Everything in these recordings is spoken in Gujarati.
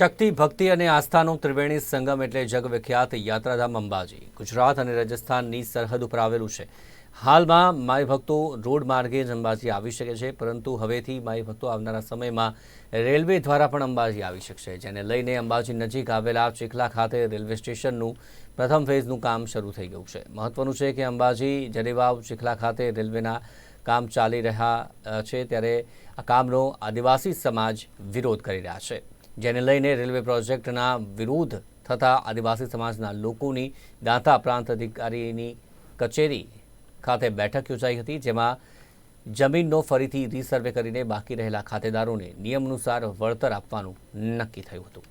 શક્તિ, ભક્તિ અને આસ્થાનો ત્રિવેણી સંગમ એટલે જગવિખ્યાત યાત્રાધામ અંબાજી. ગુજરાત અને રાજસ્થાનની સરહદ ઉપર આવેલું છે. હાલમાં માય ભક્તો રોડ માર્ગે જ અંબાજી આવી શકે છે, પરંતુ હવેથી માય ભક્તો આવનારા સમયમાં રેલવે દ્વારા પણ અંબાજી આવી શકશે, જેને લઈને અંબાજી નજીક આવેલા ચીખલા ખાતે રેલવે સ્ટેશનનું પ્રથમ ફેઝનું કામ શરૂ થઈ ગયું છે. મહત્વનું છે કે અંબાજી જરીવાવ ચીખલા ખાતે રેલવેના કામ ચાલી રહ્યા છે, ત્યારે આ કામનો આદિવાસી સમાજ વિરોધ કરી રહ્યા છે. જેને લઈને રેલવે પ્રોજેક્ટના વિરોધ થતા આદિવાસી સમાજના લોકોની દાંતા પ્રાંત અધિકારીની કચેરી ખાતે બેઠક યોજાઈ હતી, જેમાં જમીનનો ફરીથી રીસર્વે કરીને બાકી રહેલા ખાતેદારોને નિયમ અનુસાર વળતર આપવાનું નક્કી થયું હતું.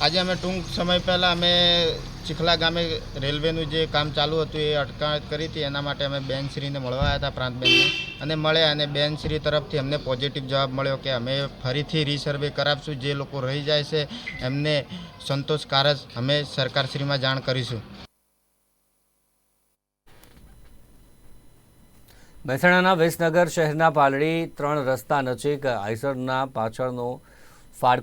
આજે અમે ટૂંક સમય પહેલાં અમે ચીખલા ગામે રેલવેનું જે કામ ચાલુ હતું એ અટકાયત કરી હતી. એના માટે અમે બેનશ્રીને મળવા આવ્યા હતા પ્રાંતબેનને. અને મળ્યા અને બેનશ્રી તરફથી અમને પોઝિટિવ જવાબ મળ્યો કે અમે ફરીથી રીસર્વે કરાવશું. જે લોકો રહી જાય છે, એમને સંતોષકારક અમે સરકારશ્રીમાં જાણ કરીશું. મહેસાણાના વિસનગર શહેરના પાલડી ત્રણ રસ્તા નજીક આઈસરના પાછળનો ફાટકો